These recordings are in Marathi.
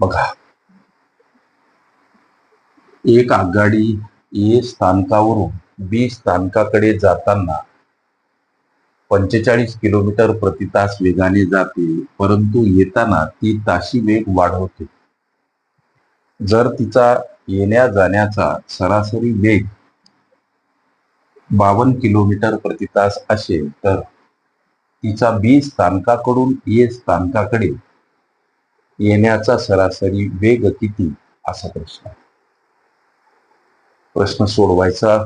बघा. एक आघाडी ए स्थानकावरून बी स्थानकाकडे जाताना पंचेचाळीस किलोमीटर प्रति तास वेगाने जाते परंतु येताना ती ताशी वेग वाढवते. जर तिचा येण्या जाण्याचा सरासरी वेग बावन्न किलोमीटर प्रति तास असेल तर तिचा बी स्थानकाकडून ए स्थानकाकडे येण्याचा सरासरी वेग किती? असा प्रश्न प्रश्न सोडवायचा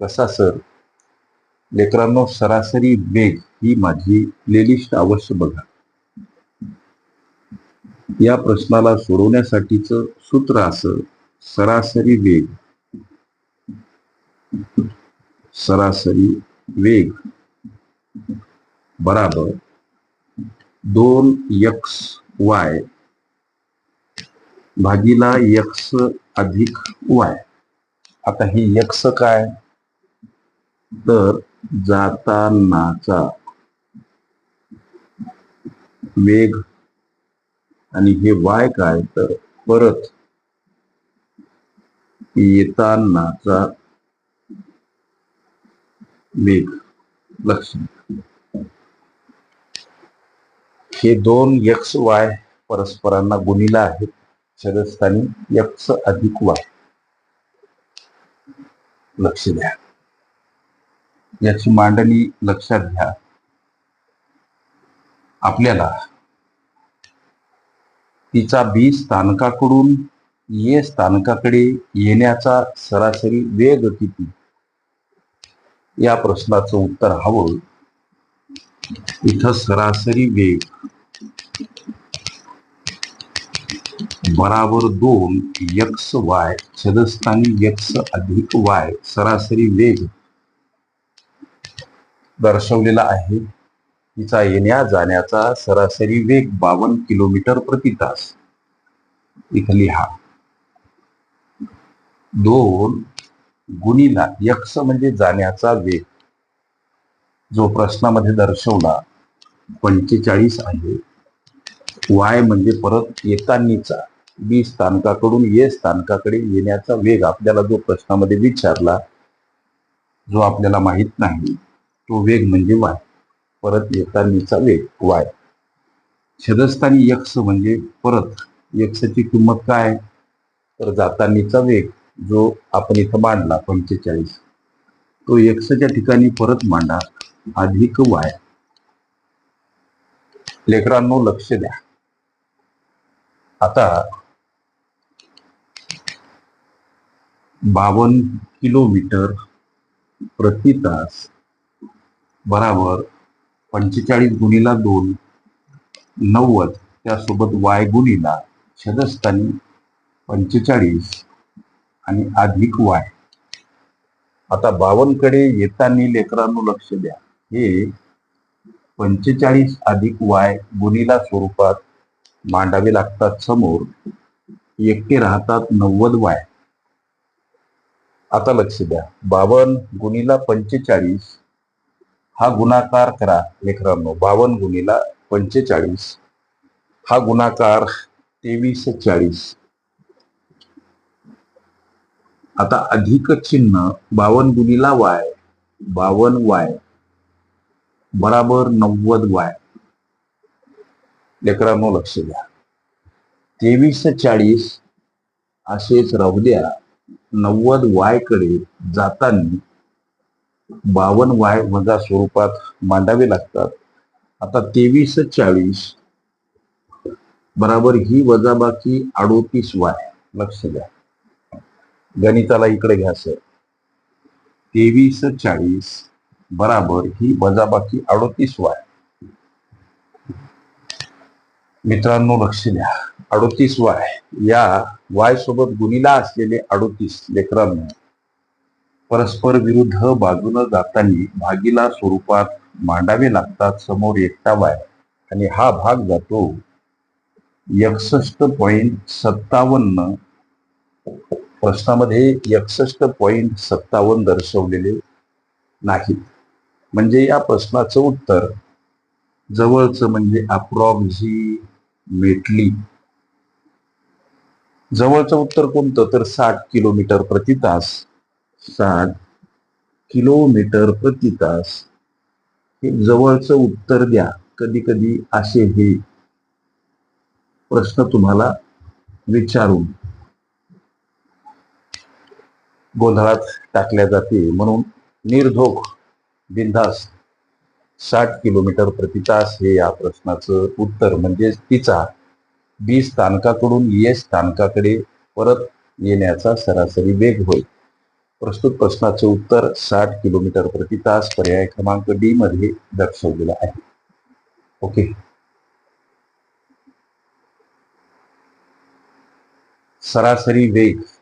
कसा सर? लेकरांनो सरासरी वेग ही माझी प्लेलिस्ट अवश्य बघा. या प्रश्नाला सोडवण्यासाठीच सूत्र असं सरासरी वेग. सरासरी वेग बराबर दोन यक्स वाय. भागीला यक्स अधिक वाय. आता ही यक्स काय? तर जातानाचा वेग आणि हे वाय काय? तर परत येतानाचा वेग. लक्ष द्या. हे दोन एक्स वाय परस्परांना गुणिला आहेत. छेदस्थानी एक्स अधिक वाय. लक्ष द्या. याची मांडणी लक्षात घ्या. आपल्याला तिचा बी स्थानकाकडून ए स्थानकाकडे येण्याचा सरासरी वेग किती? या प्रश्नाचं उत्तर हवं. इथं सरासरी वेग बराबर दोन यक्स वाय छदस्थानी यक्स अधिक वाय सरासरी वेग दर्शवलेला आहे. तिचा येण्या जाण्याचा सरासरी वेग बावन्न किलोमीटर प्रति तास. इथं लिहा. दोन गुणीला यक्ष म्हणजे जाण्याचा वेग. जो प्रश्नामध्ये दर्शवला पंचेचाळीस आहे. वाय म्हणजे परत येतानीचा बी स्थानकाकडून ये स्थानकाकडे येण्याचा वेग आपल्याला जो प्रश्नामध्ये विचारला जो आपल्याला माहीत नाही तो वेग म्हणजे वाय. परत येतानीचा वेग वाय. छेदस्थानी यक्ष म्हणजे परत यक्षची किंमत काय? तर जातानीचा वेग जो आपण इथं मांडला पंचेचाळीस. तो यक्षच्या ठिकाणी परत मांडा. अधिक वाय. लेकरांनो लक्ष द्या. आता बावन्न किलोमीटर प्रति तास बराबर पंचेचाळीस गुणीला दोन नव्वद त्यासोबत वाय गुणीला छदस्थानी पंचेचाळीस आणि अधिक वाय. आता बावनकडे येताना लेकरांनो लक्ष द्या. हे पंचेचाळीस अधिक वाय गुणिला स्वरूपात मांडावे लागतात समोर एकटे राहतात नव्वद वाय. आता लक्ष द्या. बावन्न गुणीला पंचेचाळीस हा गुणाकार करा लेकरांनो. बावन्न गुणीला पंचेचाळीस हा गुणाकार तेवीस चाळीस आता अधिक चिन्ह बावन्न गुणीला वाय बावन्न वाय. बराबर नव्वद वाय. लेकरांनो लक्ष द्या. तेवीस चाळीस असेच रवद्या नव्वद वायकडे जाताना बावन्न वाय वजा स्वरूपात मांडावे लागतात. आता तेवीस चाळीस बराबर ही वजाबाकी अडोतीस वाय. लक्ष द्या. गणिताला इकडे घ्या सर. तेवीस चाळीस बराबर ही वजाबाकी अडोतीस वाय. मित्रांनो लक्ष द्या. अडोतीस वाय. या वाय सोबत गुणीला असलेले अडोतीस लेकरांनो परस्पर विरुद्ध बाजूनं जाताना भागीला स्वरूपात मांडावे लागतात समोर एकटा वाय. आणि हा भाग जातो एकसष्ट पॉईंट सत्तावन्न. प्रश्नामध्ये एकसष्ट पॉईंट सत्तावन्न दर्शवलेले नाहीत. म्हणजे या प्रश्नाचं उत्तर जवळचं म्हणजे अप्रॉक्झिमेटली जवळचं उत्तर कोणतं? तर साठ किलोमीटर प्रति तास. साठ किलोमीटर प्रति तास. हे जवळचं उत्तर द्या. कधी कधी असे हे प्रश्न तुम्हाला विचारून. गोंधळात टाकल्या जाते. म्हणून निर्धोक. बिनधास्त. साठ किलोमीटर प्रति तास हे या प्रश्नाचं उत्तर म्हणजे तिचा बी स्थानकाकडून ए स्थानकाकडे परत येण्याचा सरासरी वेग होय प्रस्तुत प्रश्नाचं उत्तर साठ किलोमीटर प्रति तास पर्याय क्रमांक डी मध्ये दर्शवलेला आहे. ओके. सरासरी वेग